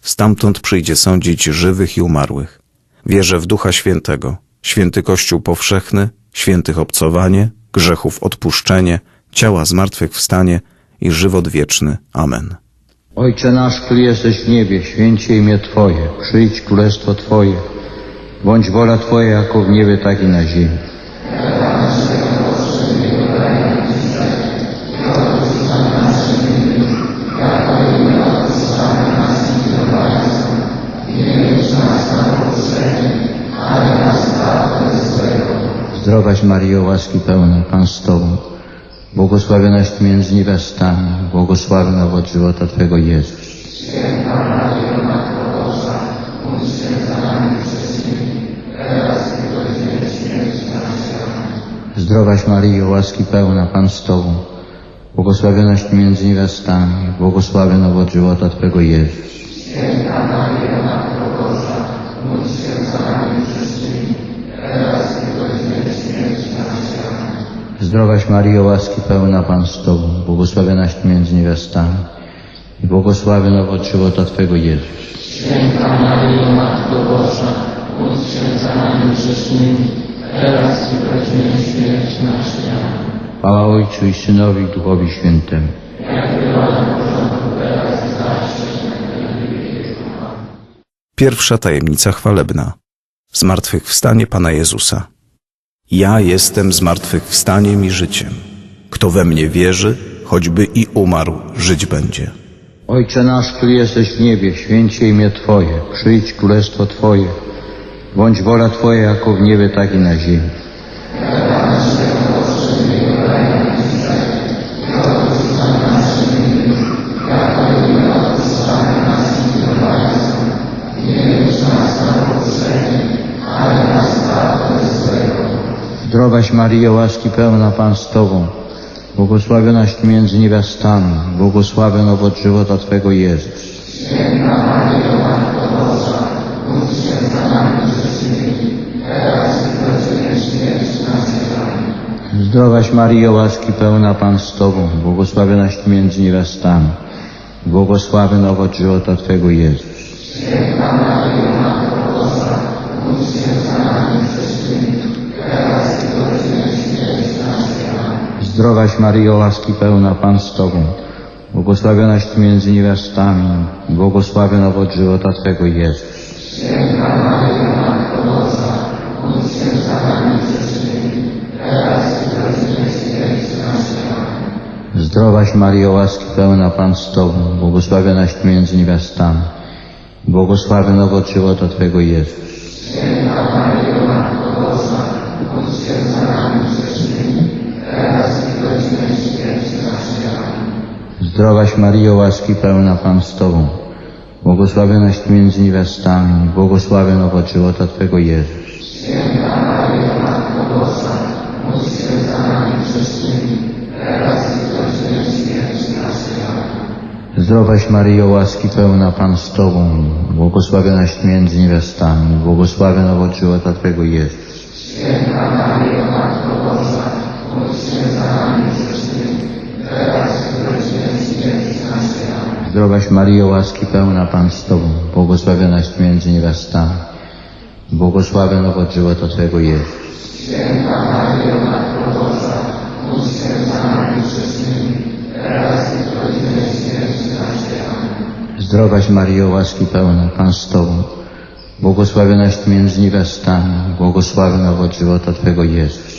stamtąd przyjdzie sądzić żywych i umarłych. Wierzę w Ducha Świętego, święty Kościół powszechny, świętych obcowanie, grzechów odpuszczenie, ciała zmartwychwstanie i żywot wieczny. Amen. Ojcze nasz, który jesteś w niebie, święcie imię Twoje, przyjdź królestwo Twoje, bądź wola Twoja jako w niebie, tak i na ziemi. Zdrowaś Maryjo, łaski pełna, Pan z Tobą, błogosławionaś Ty między niewiastami, błogosławiony owoc żywota Twego Jezus. Zdrowaś Maryjo, łaski pełna, Pan z Tobą, błogosławionaś Ty między niewiastami, błogosławiony owoc żywota Twego Jezus. Zdrowaś Maryjo, łaski pełna, Pan z Tobą, błogosławionaś Ty między niewiastami i błogosławiony owoc żywota Twego Jezus. Chwała Ojcu i Synowi i Duchowi Świętemu. Pierwsza tajemnica chwalebna. Zmartwychwstanie Pana Jezusa. Ja jestem zmartwychwstaniem i życiem. Kto we mnie wierzy, choćby i umarł, żyć będzie. Ojcze nasz, który jesteś w niebie, święcie imię Twoje, przyjdź królestwo Twoje, bądź wola Twoja jako w niebie, tak i na ziemi. Maryjo, łaski pełna Pan z Tobą, błogosławionaś Ty między niewiastami, błogosławiony owoc żywota Twego Jezus. Zdrowaś Maryjo, łaski pełna Pan z Tobą, błogosławionaś Ty między niewiastami, błogosławiony owoc żywota Twego Jezus. Zdrowaś Maryjo, łaski pełna Pan z Tobą, błogosławionaś Ty między niewiastami, błogosławiony owoc żywota Twego Jezus. Zdrowaś Maryjo, łaski pełna Pan z Tobą, błogosławionaś Ty między niewiastami, błogosławiony owoc żywota Twego Jezus. Zdrowaś Maryjo, łaski pełna Pan z Tobą, błogosławionaś Ty między niewiastami, błogosławiony owoc żywota Twego Jezus. Zdrowaś Maryjo, łaski pełna Pan z Tobą, błogosławionaś Ty między niewiastami, błogosławiony owoc żywota Twego Jezus. Zdrowaś Maryjo, łaski pełna Pan z Tobą, błogosławionaś Ty między niewiastami, błogosławiony owoc żywota Twego Jezus. Zdrowaś Maryjo, łaski pełna Pan z Tobą, błogosławionaś Ty między niewiastami, błogosławiony owoc żywota Twego Jezus.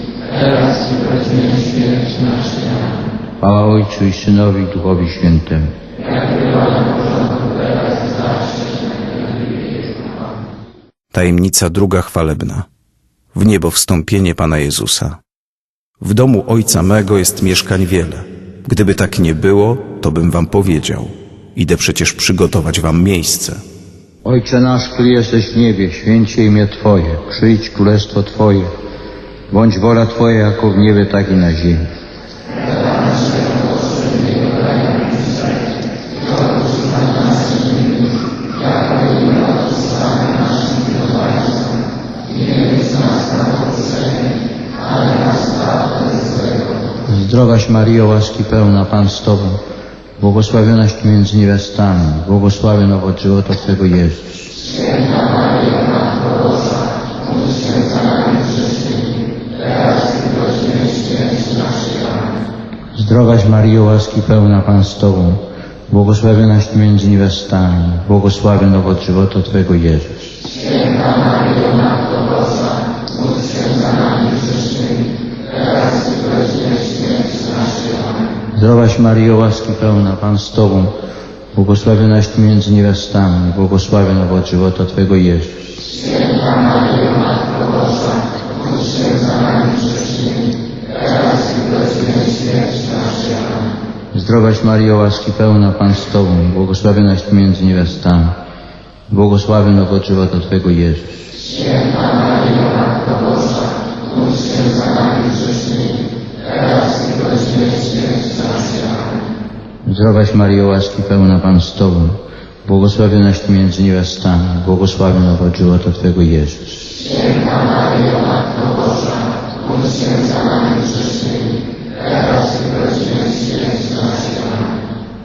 Chwała Ojcu i Synowi i Duchowi Świętemu. Tajemnica druga chwalebna. W niebo wstąpienie Pana Jezusa. W domu Ojca mego jest mieszkań wiele. Gdyby tak nie było, to bym wam powiedział. Idę przecież przygotować wam miejsce. Ojcze nasz, który jesteś w niebie, święcie imię Twoje, przyjdź królestwo Twoje, bądź wola Twoja jako w niebie, tak i na ziemi. Zdrowaś Maryjo, łaski pełna, Pan z Tobą, błogosławionaś Ty między niewiastami, błogosławiony owoc żywota Twego Jezus. Zdrowaś Maryjo, łaski pełna, Pan z Tobą, błogosławionaś Ty między niewiastami, błogosławiony owoc żywota Twego Jezus. Zdrowaś Maryjo, łaski pełna, Pan z Tobą, błogosławionaś Ty między niewiastami, błogosławiony owoc żywota Twego Jezus. Zdrowaś Maryjo, łaski pełna, Pan z Tobą, błogosławionaś Ty między niewiastami, błogosławiony owoc żywota Twego Jezus. Zdrowaś Maryjo, łaski pełna, Pan z Tobą, błogosławionaś Ty między niewiastami, błogosławiony owoc żywota Twego Jezus.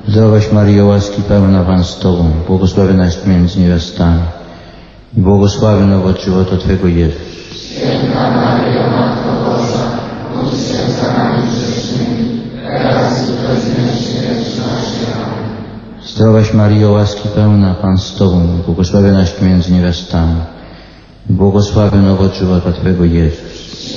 Zdrowaś Maryjo, łaski pełna, Pan z Tobą, błogosławionaś Ty między niewiastami i błogosławiony owoc żywota Twego Jezus. Zdrowaś Maryjo, łaski pełna, Pan z Tobą, błogosławionaś Ty między niewiastami i błogosławiony owoc żywota Twego Jezus.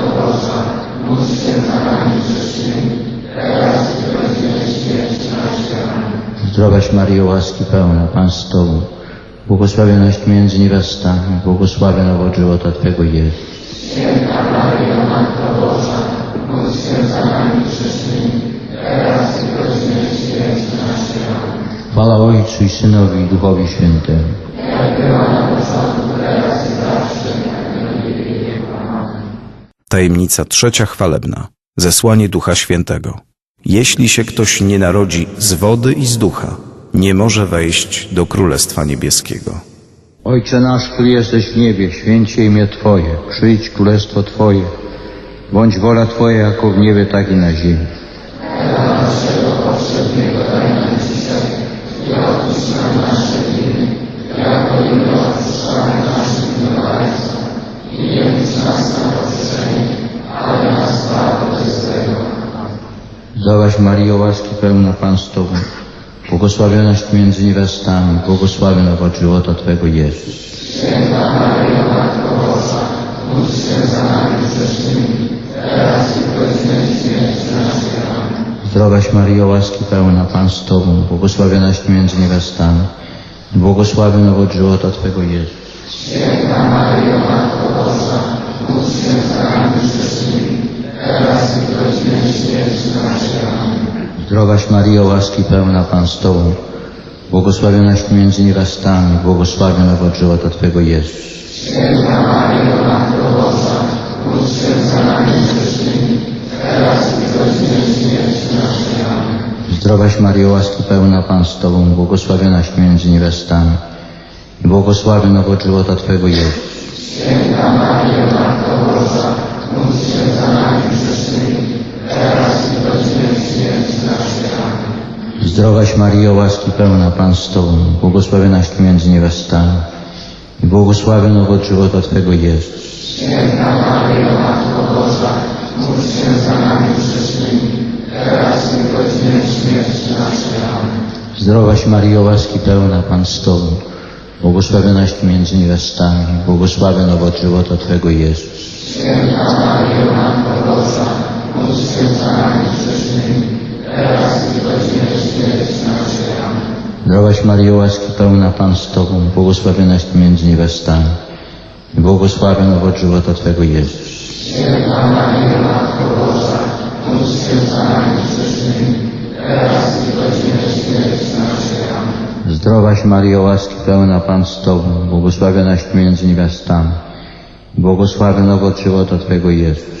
Zdrowaś Maryjo, łaski pełna, Pan z Tobą, błogosławionaś między niewiastami, błogosławiony owoc żywota Twego Jezus. Chwała Ojcu i Synowi i Duchowi Świętemu. Tajemnica trzecia chwalebna. Zesłanie Ducha Świętego. Jeśli się ktoś nie narodzi z wody i z ducha, nie może wejść do Królestwa Niebieskiego. Ojcze nasz, który jesteś w niebie, święcie imię Twoje, przyjdź królestwo Twoje, bądź wola Twoja jako w niebie, tak i na ziemi. Zdrowaś Maryjo, łaski pełna Pan z Tobą, błogosławionaś między niewiastami, błogosławiony owoc żywota Twego Jezus. Zdrowaś Maryjo, łaski pełna, Pan z Tobą, błogosławionaś między niewiastami, i błogosławiony owoc żywota Twego Jezus. Zdrowaś Maryjo, łaski pełna, Pan z Tobą, błogosławionaś między niewiastami, błogosławiony owoc żywota Twego Jezus. Zdrowaś Maryjo, łaski pełna Pan z Tobą, błogosławionaś między niewiastami i błogosławiony owoc żywota Twojego Jezus. Zdrowaś Maryjo, łaski pełna Pan z Tobą, błogosławionaś Ty między niewiastami i błogosławiony owoc żywota Twojego Jezus. Zdrowaś Maryjo, łaski pełna Pan z Tobą, błogosławionaś Ty między niewiastami, błogosławiony owoc żywota Twojego Jezus. Zdrowaś Maryjo, łaski pełna Pan z Tobą, błogosławionaś między niewiastami i błogosławiony owoc żywota Twojego Jezus. Zdrowaś Maryjo, łaski pełna Pan z Tobą, błogosławionaś między niewiastami i błogosławiony owoc żywota Twojego Jezus.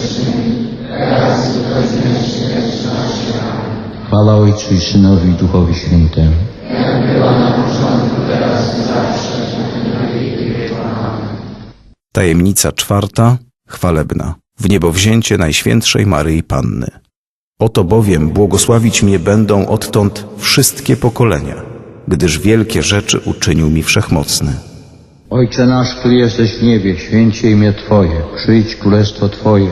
Chwała Ojcu i Synowi i Duchowi Świętemu. Tajemnica czwarta, chwalebna, w niebo wzięcie Najświętszej Maryi Panny. Oto bowiem błogosławić mnie będą odtąd wszystkie pokolenia, gdyż wielkie rzeczy uczynił mi Wszechmocny. Ojcze nasz, który jesteś w niebie, święcie imię Twoje, przyjdź królestwo Twoje,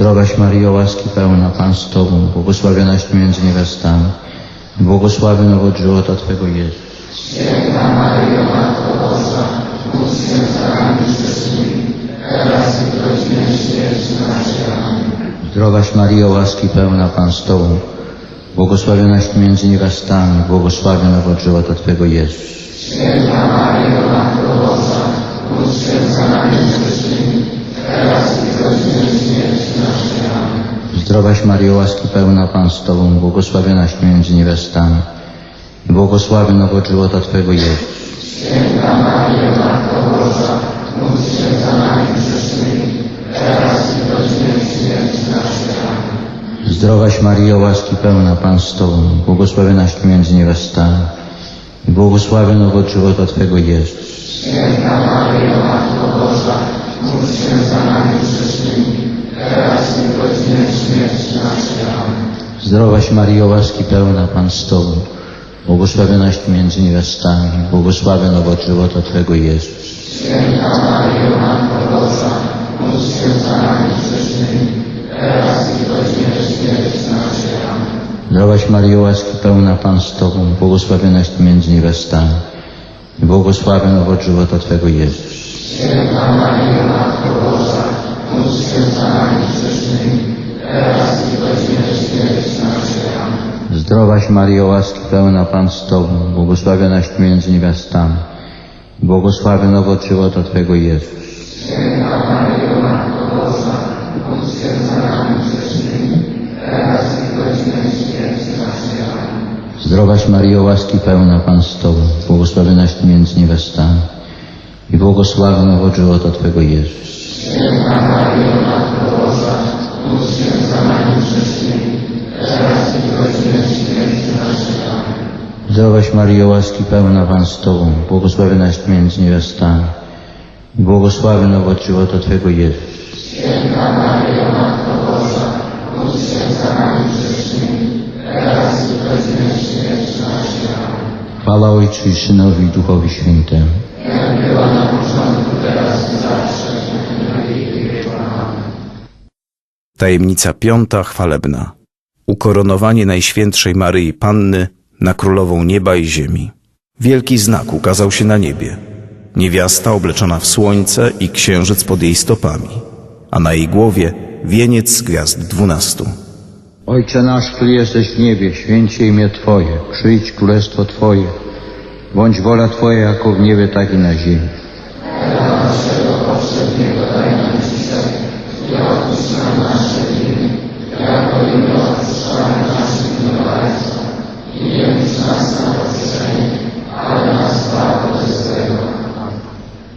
Zdrowaś Maryjo, łaski pełna Pan z Tobą, błogosławionaś Ty między niewiastami i błogosławiony owoc żywota Twojego Jezus. Zdrowaś Maryjo, łaski pełna Pan z Tobą, błogosławionaś Ty między niewiastami, błogosławiony owoc żywota Twojego Jezus. Zdrowaś Maryjo, łaski pełna Pan z Tobą, błogosławionaś między niewiastami. I błogosławiony owoc żywota Twojego Jezus. Zdrowaś Maryjo, łaski pełna Pan z Tobą, błogosławionaś między niewiastami i błogosławiony owoc żywota Twojego Jezus. Zdrowaś Maryjo, łaski pełna Pan z Tobą, błogosławionaś Ty między niewiastami i błogosławiony owoc żywota Twojego Jezus. Zdrowaś Maryjo, łaski pełna Pan z Tobą, błogosławionaś Ty między niewiastami. I błogosławiony owoc żywota Twojego Jezus. Zdrowaś Maryjo, łaski pełna Pan z Tobą, błogosławionaś Ty między niewiastami. I błogosławiony owoc żywota Twojego Jezus. Zdrowaś Maryjo, łaski pełna Pan z Tobą, błogosławionaś Ty między niewiastami i błogosławiony owoc żywota Twojego Jezus. Zdrowaś Maryjo, łaski pełna Pan z Tobą, błogosławionaś Ty między niewiastami. I błogosławiony owoc żywota Twego Jezus. Chwała Ojcu i Synowi i Duchowi Świętemu. Tajemnica piąta chwalebna. Ukoronowanie Najświętszej Maryi Panny na Królową Nieba i Ziemi. Wielki znak ukazał się na niebie. Niewiasta obleczona w słońce i księżyc pod jej stopami, a na jej głowie wieniec z gwiazd dwunastu. Ojcze nasz, który jesteś w niebie, święcie imię Twoje, przyjdź królestwo Twoje, bądź wola Twoja jako w niebie, tak i na ziemi.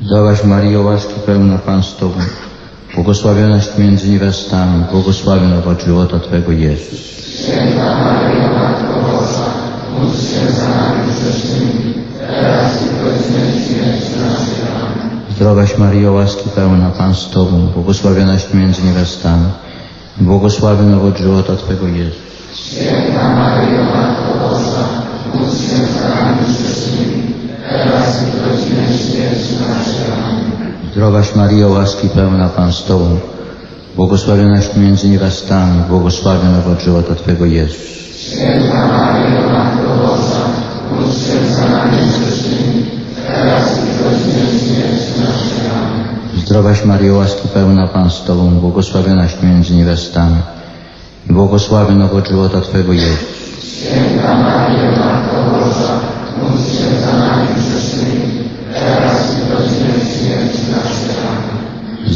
Zdrowaś Maryjo, łaski pełna Pan z Tobą, błogosławionaś między niewiastami, błogosławiony owoc żywota Twego Jezus. Zdrowaś Maryjo, łaski pełna Pan z Tobą, błogosławionaś między niewiastami, i błogosławiony owoc żywota Twego Jezus. Zdrowaś Maryjo, łaski pełna Pan z Tobą, błogosławionaś między niewiastami, błogosławiony owoc żywota Twego Jezus. Zdrowaś Maryjo, łaski pełna Pan z Tobą, błogosławionaś między niewiastami i błogosławiony owoc żywota Twego Jezus.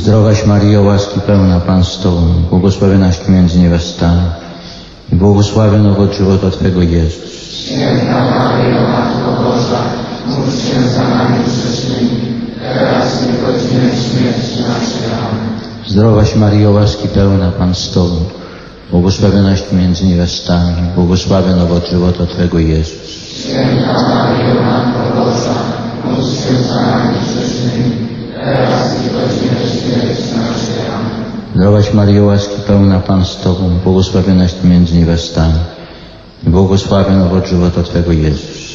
Zdrowaś Maryjo, łaski pełna Pan z Tobą, błogosławionaś Ty między niewiastami i błogosławiony owoc żywota Twego Jezus. Zdrowaś Maryjo, łaski pełna Pan z Tobą, błogosławionaś Ty między niewiastami, błogosławiony owoc żywota Twego Jezus. Zdrowaś Maryjo, łaski pełna Pan z Tobą, błogosławionaś Ty między niewiastami i błogosławiony owoc żywota Twego Jezus.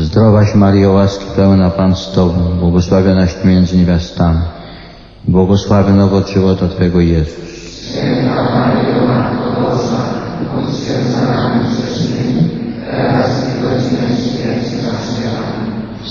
Zdrowaś Maryjo, łaski pełna Pan z Tobą, błogosławionaś Ty między niewiastami i błogosławiony owoc żywota Twego Jezus.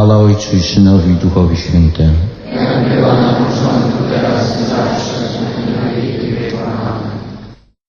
Chwała Ojcu i Synowi i Duchowi Świętemu.